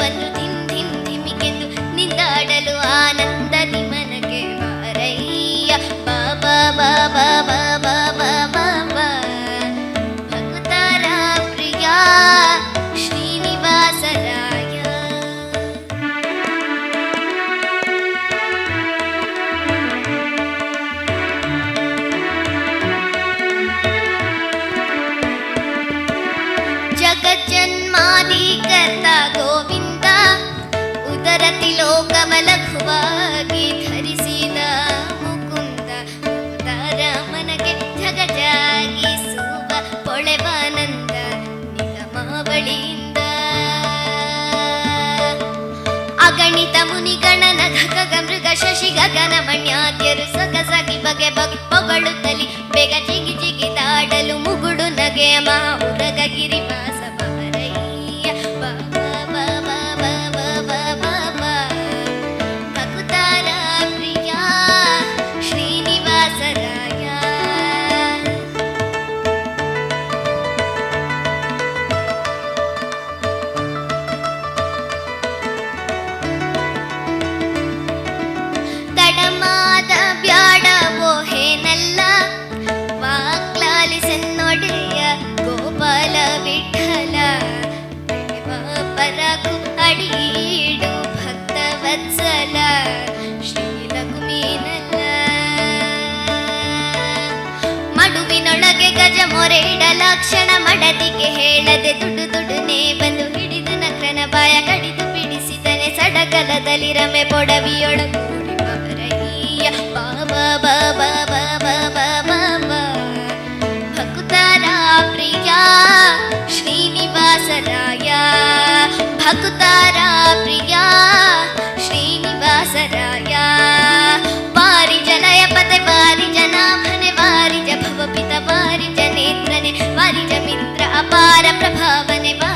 बदल ಬೇಗ ಬಗೆ ಪೊಗಳುತ್ತಲಿ ಬೇಗ ಜಿಗಿ ಜಿಗಿದಾಡಲು ಮುಗುಡು ನಗೆ ಮಾ ಉರಗಗಿರಿ ಮಾಸ ಬರಯ್ಯ ಮಕುತಾರ ಪ್ರಿಯ, ಶ್ರೀನಿವಾಸರ ತಕ್ಷಣ ಮಡದಿಗೆ ಹೇಳದೆ ದುಡ್ಡು ನೇ ಬಂದು ಹಿಡಿದು ನಕ್ರನ ಬಾಯ ಕಡಿದು ಬಿಡಿಸಿದನೆ ಸಡಗಲದಲ್ಲಿ ರಮೆ ಬೊಡವಿಯೊಳ ಬಾಬಾ ಪ್ರಿಯಾ ಶ್ರೀನಿವಾಸರಾಯಾ. अपारप्रभावनि वा